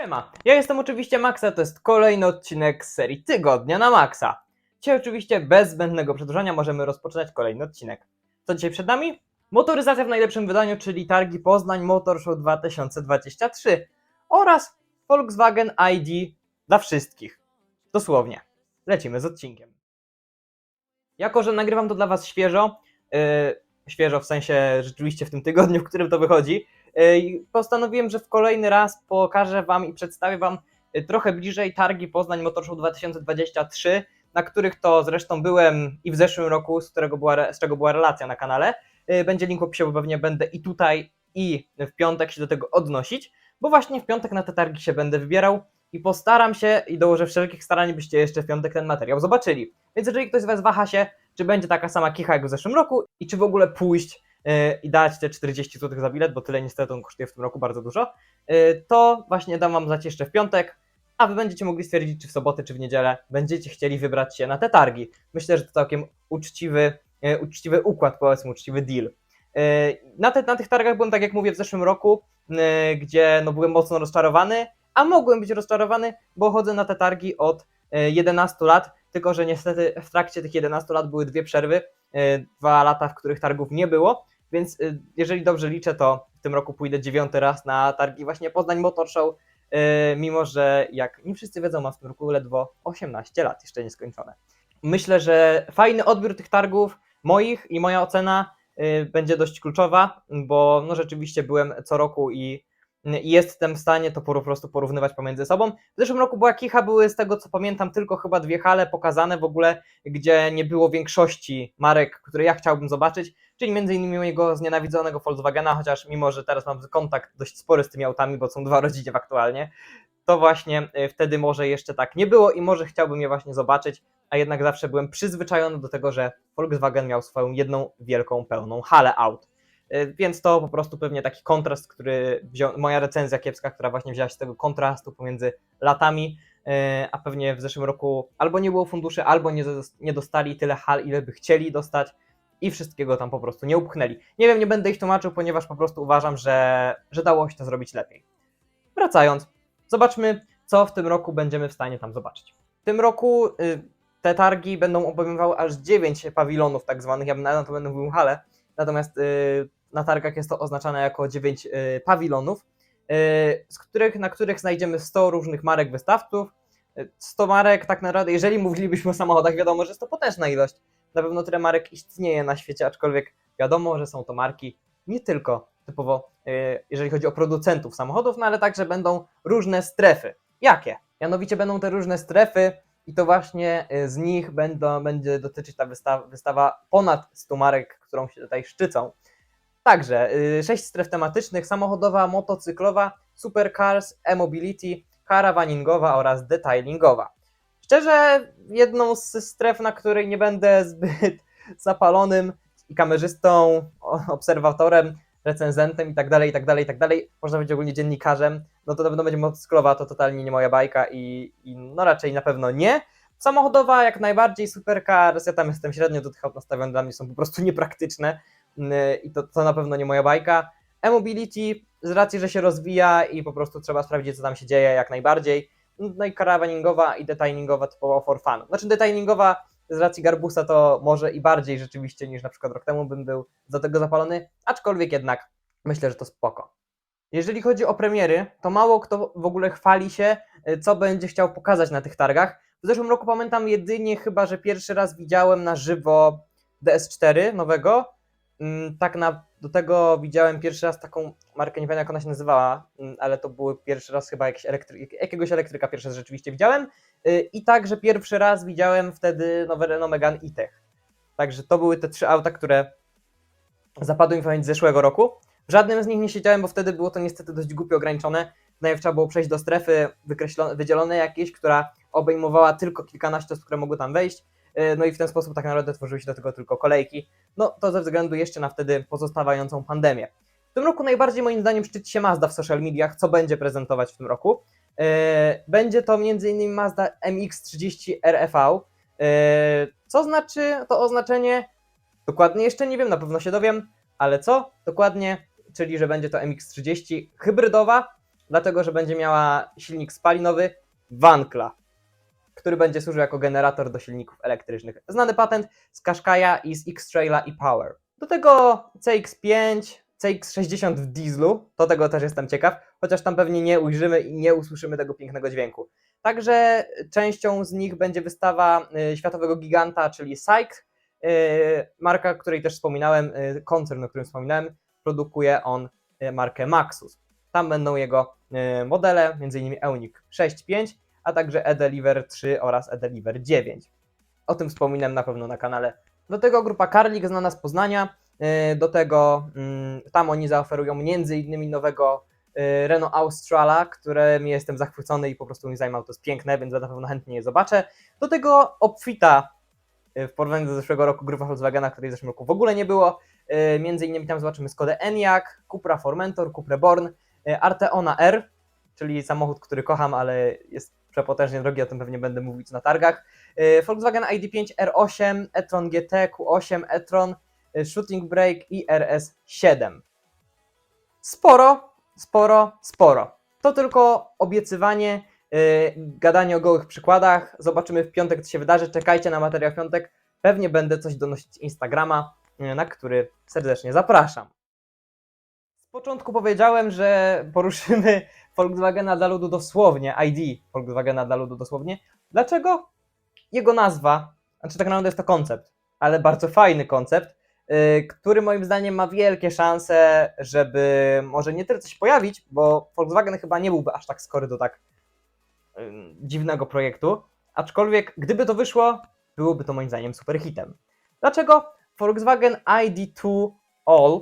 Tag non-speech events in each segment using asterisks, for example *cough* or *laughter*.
Siema, ja jestem oczywiście Maxa, to jest kolejny odcinek z serii Tygodnia na Maxa. Dzisiaj oczywiście bez zbędnego przedłużania możemy rozpoczynać kolejny odcinek. Co dzisiaj przed nami? Motoryzacja w najlepszym wydaniu, czyli targi Poznań Motor Show 2023 oraz Volkswagen ID dla wszystkich. Dosłownie. Lecimy z odcinkiem. Jako, że nagrywam to dla Was świeżo, yy, świeżo w sensie rzeczywiście w tym tygodniu, w którym to wychodzi, Postanowiłem, że w kolejny raz pokażę Wam i przedstawię Wam y, trochę bliżej targi Poznań Motor Show 2023, na których to zresztą byłem i w zeszłym roku, z, którego była, z czego była relacja na kanale. Y, Będzie link w opisie, bo pewnie będę i tutaj, i w piątek się do tego odnosić, bo właśnie w piątek na te targi się będę wybierał i postaram się i dołożę wszelkich starań, byście jeszcze w piątek ten materiał zobaczyli. Więc jeżeli ktoś z Was waha się, czy będzie taka sama kicha jak w zeszłym roku i czy w ogóle pójść i dać te 40 zł za bilet, bo tyle niestety on kosztuje w tym roku bardzo dużo, yy, to właśnie dam Wam znać jeszcze w piątek, a Wy będziecie mogli stwierdzić, czy w sobotę, czy w niedzielę będziecie chcieli wybrać się na te targi. Myślę, że to całkiem uczciwy, yy, uczciwy układ, powiedzmy, uczciwy deal. Na, te, na tych targach byłem, tak jak mówię, w zeszłym roku, gdzie no, byłem mocno rozczarowany, a mogłem być rozczarowany, bo chodzę na te targi od yy, 11 lat, tylko że niestety w trakcie tych 11 lat były dwie przerwy, dwa lata, w których targów nie było, więc y, jeżeli dobrze liczę, to w tym roku pójdę dziewiąty raz na targi właśnie Poznań Motor Show, y, mimo że jak nie wszyscy wiedzą, mam w tym roku ledwo 18 lat, jeszcze nieskończone. Myślę, że fajny odbiór tych targów moich i moja ocena będzie dość kluczowa, bo no rzeczywiście byłem co roku i i jestem w stanie to po prostu porównywać pomiędzy sobą. W zeszłym roku była kicha, były z tego co pamiętam tylko chyba dwie hale pokazane w ogóle, gdzie nie było większości marek, które ja chciałbym zobaczyć, czyli między innymi mojego znienawidzonego Volkswagena, chociaż mimo, że teraz mam kontakt dość spory z tymi autami, bo są dwa rodziny aktualnie, to właśnie y, wtedy może jeszcze tak nie było i może chciałbym je właśnie zobaczyć, a jednak zawsze byłem przyzwyczajony do tego, że Volkswagen miał swoją jedną wielką, pełną halę aut. Y, Więc to po prostu pewnie taki kontrast, który moja recenzja kiepska, która właśnie wzięła się z tego kontrastu pomiędzy latami, y, a pewnie w zeszłym roku albo nie było funduszy, albo nie, nie dostali tyle hal, ile by chcieli dostać i wszystkiego tam po prostu nie upchnęli. Nie wiem, nie będę ich tłumaczył, ponieważ po prostu uważam, że, że dało się to zrobić lepiej. Wracając, zobaczmy, co w tym roku będziemy w stanie tam zobaczyć. W tym roku y, te targi będą obejmowały aż 9 pawilonów tak zwanych, ja na to będę mówił hale, natomiast y, na targach jest to oznaczane jako 9 y, pawilonów, y, z których, na których znajdziemy 100 różnych marek wystawców. Y, 100 marek tak naprawdę, jeżeli mówilibyśmy o samochodach, wiadomo, że jest to potężna ilość. Na pewno tyle marek istnieje na świecie, aczkolwiek wiadomo, że są to marki nie tylko typowo, y, jeżeli chodzi o producentów samochodów, no ale także będą różne strefy. Jakie? Mianowicie będą te różne strefy i to właśnie y, z nich będą, będzie dotyczyć ta wystawa, wystawa ponad 100 marek, którą się tutaj szczycą. Także y, sześć stref tematycznych: samochodowa, motocyklowa, supercars, e-mobility, karawaningowa oraz detailingowa. Szczerze, jedną z stref, na której nie będę *laughs* zbyt zapalonym i kamerzystą, obserwatorem, recenzentem i tak dalej, i tak dalej, i tak dalej, można powiedzieć ogólnie dziennikarzem, no to na pewno będzie motocyklowa, to totalnie nie moja bajka i, i no raczej na pewno nie. Samochodowa jak najbardziej, supercars, ja tam jestem średnio do tych aut nastawiony, dla mnie są po prostu niepraktyczne, i to, to na pewno nie moja bajka. E-mobility z racji, że się rozwija i po prostu trzeba sprawdzić, co tam się dzieje jak najbardziej. No i karavaningowa i detailingowa typowo for fun. Znaczy detailingowa z racji Garbusa to może i bardziej rzeczywiście niż na przykład rok temu bym był do tego zapalony, aczkolwiek jednak myślę, że to spoko. Jeżeli chodzi o premiery, to mało kto w ogóle chwali się, y, co będzie chciał pokazać na tych targach. W zeszłym roku pamiętam jedynie chyba, że pierwszy raz widziałem na żywo DS4 nowego, tak na, do tego widziałem pierwszy raz taką markę, nie pamiętam jak ona się nazywała, mm, ale to był pierwszy raz chyba jakiś elektry, jakiegoś elektryka pierwszy raz rzeczywiście widziałem Y, i także pierwszy raz widziałem wtedy nowe Renault Megane E-Tech. Także to były te trzy auta, które zapadły mi w pamięć zeszłego roku. W żadnym z nich nie siedziałem, bo wtedy było to niestety dość głupio ograniczone. Najpierw trzeba było przejść do strefy wydzielonej jakiejś, która obejmowała tylko kilkanaście osób, które mogły tam wejść. Y, No i w ten sposób tak naprawdę tworzyły się do tego tylko kolejki. No to ze względu jeszcze na wtedy pozostawającą pandemię. W tym roku najbardziej moim zdaniem szczyci się Mazda w social mediach, co będzie prezentować w tym roku. Yy, Będzie to m.in. Mazda MX-30 RFV. Yy, Co znaczy to oznaczenie? Dokładnie jeszcze nie wiem, na pewno się dowiem, ale co? Dokładnie, czyli że będzie to MX-30 hybrydowa, dlatego że będzie miała silnik spalinowy Wankla, który będzie służył jako generator do silników elektrycznych. Znany patent z Qashqai'a i z X-Traila i Power. Do tego CX5, CX60 w dieslu, do tego też jestem ciekaw, chociaż tam pewnie nie ujrzymy i nie usłyszymy tego pięknego dźwięku. Także częścią z nich będzie wystawa y, światowego giganta, czyli SAIC, y, marka, której też wspominałem, y, koncern, o którym wspominałem, produkuje on markę Maxus. Tam będą jego modele, m.in. Eunic 6.5, a także eDeliver 3 oraz eDeliver 9. O tym wspominam na pewno na kanale. Do tego grupa Karlik znana z Poznania, y, do tego mm, tam oni zaoferują m.in. nowego y, Renault Australa, którym jestem zachwycony i po prostu mi zajmał, to jest piękne, więc na pewno chętnie je zobaczę. Do tego Obfita y, w porównaniu do zeszłego roku grupa Volkswagena, której w zeszłym roku w ogóle nie było. Między innymi tam zobaczymy Skodę Enyaq, Cupra Formentor, Cupra Born, Arteona R, czyli samochód, który kocham, ale jest przepotężnie drogi, o tym pewnie będę mówić na targach. Y, Volkswagen ID5 R8, e-tron GT, Q8, e-tron, y, Shooting Brake i RS7. Sporo, sporo, sporo. To tylko obiecywanie, yy, gadanie o gołych przykładach. Zobaczymy w piątek, co się wydarzy. Czekajcie na materiał w piątek. Pewnie będę coś donosić z Instagrama, na który serdecznie zapraszam. Z początku powiedziałem, że poruszymy Volkswagena dla ludu dosłownie, ID Volkswagena dla ludu dosłownie. Dlaczego? Jego nazwa, znaczy tak naprawdę jest to koncept, ale bardzo fajny koncept, yy, który moim zdaniem ma wielkie szanse, żeby może nie tyle coś pojawić, bo Volkswagen chyba nie byłby aż tak skory do tak yy, dziwnego projektu, aczkolwiek gdyby to wyszło, byłoby to moim zdaniem super hitem. Dlaczego? Volkswagen ID2 All,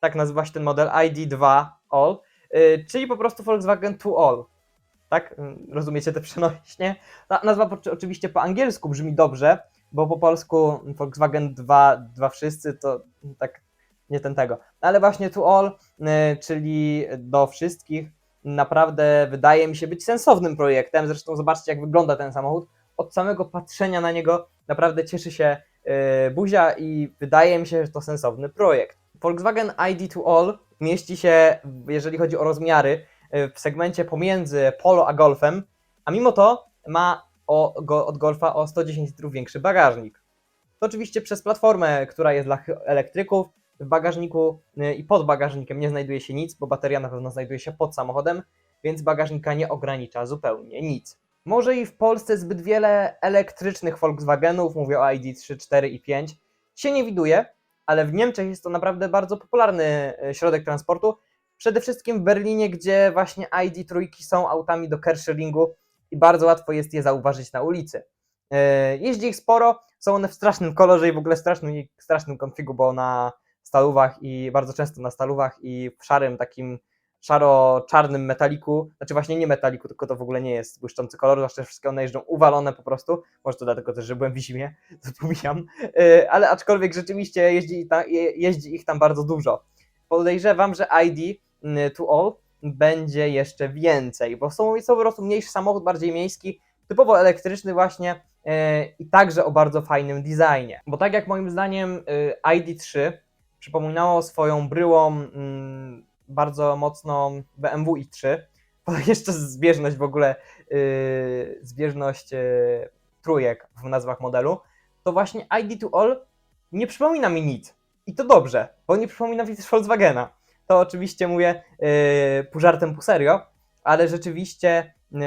tak nazywa się ten model ID2 All, czyli po prostu Volkswagen 2 All. Tak? Yy, Rozumiecie te przenośnie? Ta nazwa oczywiście po angielsku brzmi dobrze, bo po polsku Volkswagen 2, 2 wszyscy to tak nie ten tego. Ale właśnie to all, y, czyli do wszystkich, naprawdę wydaje mi się być sensownym projektem. Zresztą zobaczcie, jak wygląda ten samochód. Od samego patrzenia na niego naprawdę cieszy się y, buzia i wydaje mi się, że to sensowny projekt. Volkswagen ID2 All mieści się, jeżeli chodzi o rozmiary, y, w segmencie pomiędzy Polo a Golfem, a mimo to ma o, go, od Golfa o 110 litrów większy bagażnik. To oczywiście przez platformę, która jest dla elektryków. W bagażniku y, i pod bagażnikiem nie znajduje się nic, bo bateria na pewno znajduje się pod samochodem, więc bagażnika nie ogranicza zupełnie nic. Może i w Polsce zbyt wiele elektrycznych Volkswagenów, mówię o ID3, 4 i 5, się nie widuje, ale w Niemczech jest to naprawdę bardzo popularny y, środek transportu. Przede wszystkim w Berlinie, gdzie właśnie ID3 są autami do carsharingu i bardzo łatwo jest je zauważyć na ulicy. E, Jeździ ich sporo, są one w strasznym kolorze i w ogóle strasznym, strasznym konfigu, bo na stalówach i bardzo często na stalówach i w szarym takim szaro-czarnym metaliku, znaczy właśnie nie metaliku, tylko to w ogóle nie jest błyszczący kolor, zwłaszcza wszystkie one jeżdżą uwalone po prostu, może to dlatego też, że byłem w zimie, to pomijam, E, ale aczkolwiek rzeczywiście jeździ, jeździ ich tam bardzo dużo. Podejrzewam, że ID mm, to all będzie jeszcze więcej, bo są, są po prostu mniejszy samochód, bardziej miejski, typowo elektryczny właśnie e, i także o bardzo fajnym designie. Bo tak jak moim zdaniem e, ID3 przypominało swoją bryłą mm, bardzo mocno BMW i3, bo *laughs* jeszcze zbieżność w ogóle, e, zbieżność e, trójek w nazwach modelu, to właśnie ID2 All nie przypomina mi nic. I to dobrze, bo nie przypomina mi też Volkswagena. To oczywiście mówię yy, pół żartem, pół serio, ale rzeczywiście, yy,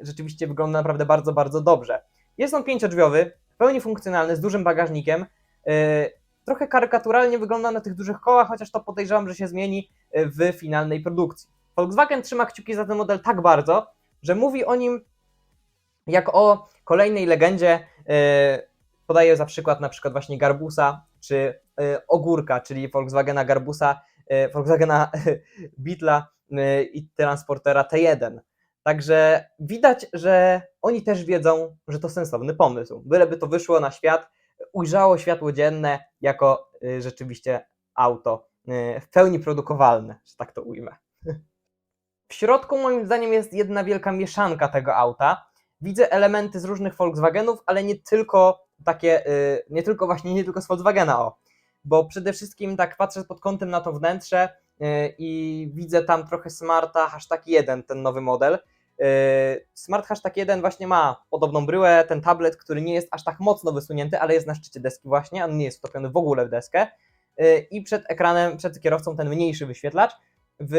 rzeczywiście wygląda naprawdę bardzo, bardzo dobrze. Jest on pięciodrzwiowy, w pełni funkcjonalny, z dużym bagażnikiem. Yy, trochę karykaturalnie wygląda na tych dużych kołach, chociaż to podejrzewam, że się zmieni yy, w finalnej produkcji. Volkswagen trzyma kciuki za ten model tak bardzo, że mówi o nim jak o kolejnej legendzie. Yy, podaję za przykład na przykład właśnie Garbusa czy yy, Ogórka, czyli Volkswagena Garbusa, Volkswagena *laughs* Beetla i transportera T1. Także widać, że oni też wiedzą, że to sensowny pomysł. Byleby to wyszło na świat, ujrzało światło dzienne jako y, rzeczywiście auto y, w pełni produkowalne, że tak to ujmę. W środku moim zdaniem jest jedna wielka mieszanka tego auta. Widzę elementy z różnych Volkswagenów, ale nie tylko takie, y, nie tylko właśnie, nie tylko z Volkswagena, o. Bo przede wszystkim tak patrzę pod kątem na to wnętrze, i widzę tam trochę Smarta hashtag 1, ten nowy model. Yy, Smart hashtag 1 właśnie ma podobną bryłę, ten tablet, który nie jest aż tak mocno wysunięty, ale jest na szczycie deski właśnie, on nie jest wtopiony w ogóle w deskę. Yy, I przed ekranem, przed kierowcą ten mniejszy wyświetlacz. W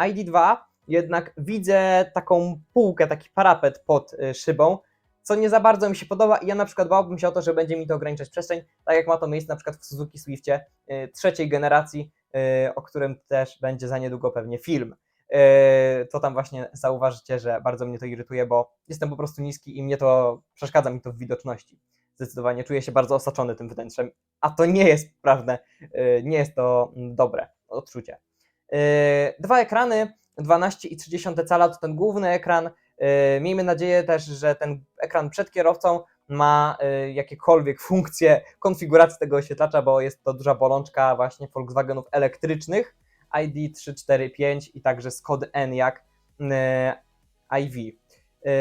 ID2 jednak widzę taką półkę, taki parapet pod y, szybą, co nie za bardzo mi się podoba i ja na przykład bałbym się o to, że będzie mi to ograniczać przestrzeń, tak jak ma to miejsce na przykład w Suzuki Swiftie trzeciej generacji, o którym też będzie za niedługo pewnie film. To tam właśnie zauważycie, że bardzo mnie to irytuje, bo jestem po prostu niski i mnie to przeszkadza mi to w widoczności. Zdecydowanie czuję się bardzo osaczony tym wnętrzem, a to nie jest prawda, y, nie jest to dobre odczucie. Yy, Dwa ekrany, 12,3 cala to ten główny ekran. Yy, Miejmy nadzieję też, że ten ekran przed kierowcą ma yy, jakiekolwiek funkcje konfiguracji tego oświetlacza, bo jest to duża bolączka właśnie Volkswagenów elektrycznych ID 345 i także Skody Enyaq yy, iV. Yy,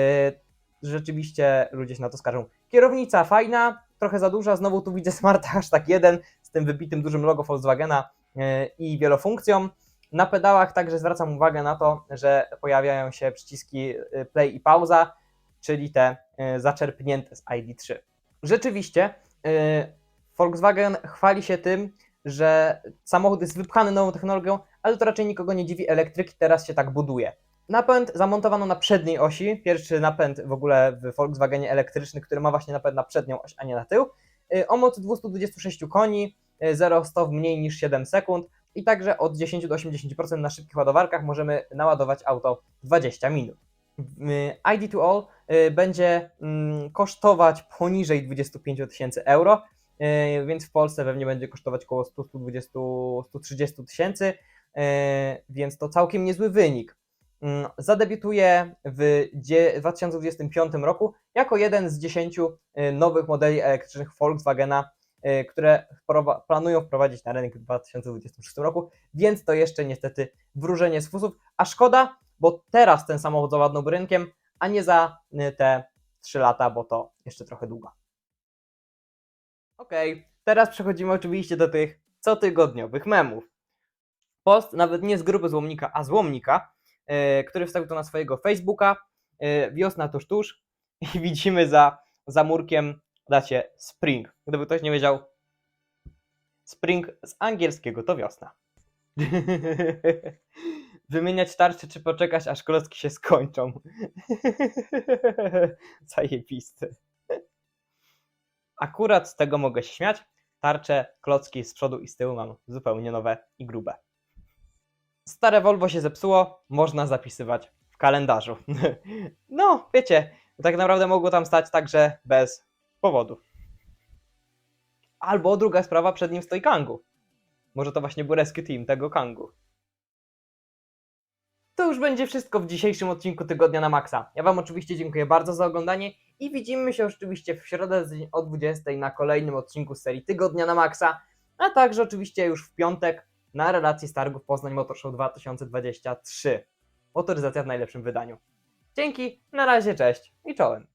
Rzeczywiście ludzie się na to skarżą. Kierownica fajna, trochę za duża, znowu tu widzę Smart Hashtag 1 z tym wybitym dużym logo Volkswagena yy, i wielofunkcją. Na pedałach także zwracam uwagę na to, że pojawiają się przyciski play i pauza, czyli te zaczerpnięte z ID3. Rzeczywiście Volkswagen chwali się tym, że samochód jest wypchany nową technologią, ale to raczej nikogo nie dziwi, elektryki teraz się tak buduje. Napęd zamontowano na przedniej osi, pierwszy napęd w ogóle w Volkswagenie elektryczny, który ma właśnie napęd na przednią oś, a nie na tył. Y, O mocy 226 koni, 0-100 w mniej niż 7 sekund, i także od 10 do 80% na szybkich ładowarkach możemy naładować auto w 20 minut. Y, ID to All y, będzie mm, kosztować poniżej 25 tysięcy euro, y, więc w Polsce pewnie będzie kosztować około 100-130 tysięcy, y, więc to całkiem niezły wynik. Mm, Zadebiutuje w dzie- 2025 roku jako jeden z 10 y, nowych modeli elektrycznych Volkswagena które planują wprowadzić na rynek w 2026 roku, więc to jeszcze niestety wróżenie z fusów, a szkoda, bo teraz ten samochód zawładnąłby rynkiem, a nie za te 3 lata, bo to jeszcze trochę długo. Okej, teraz przechodzimy oczywiście do tych cotygodniowych memów. Post nawet nie z grupy Złomnika, a Złomnika, y, który wstawił to na swojego Facebooka, y, wiosna tuż tuż *laughs* i widzimy za, za murkiem dacie spring. Gdyby ktoś nie wiedział, spring z angielskiego to wiosna. *laughs* Wymieniać tarcze, czy poczekać, aż klocki się skończą. *laughs* Zajebisty. Akurat z tego mogę się śmiać. Tarcze, klocki z przodu i z tyłu mam zupełnie nowe i grube. Stare Volvo się zepsuło, można zapisywać w kalendarzu. *laughs* No, wiecie, tak naprawdę mogło tam stać także bez powodu. Albo druga sprawa, przed nim stoi Kangu. Może to właśnie był rescue team tego Kangu. To już będzie wszystko w dzisiejszym odcinku Tygodnia na Maxa. Ja Wam oczywiście dziękuję bardzo za oglądanie i widzimy się oczywiście w środę o 20 na kolejnym odcinku serii Tygodnia na Maxa, a także oczywiście już w piątek na relacji z targów Poznań Motor Show 2023. Motoryzacja w najlepszym wydaniu. Dzięki, na razie, cześć i czołem.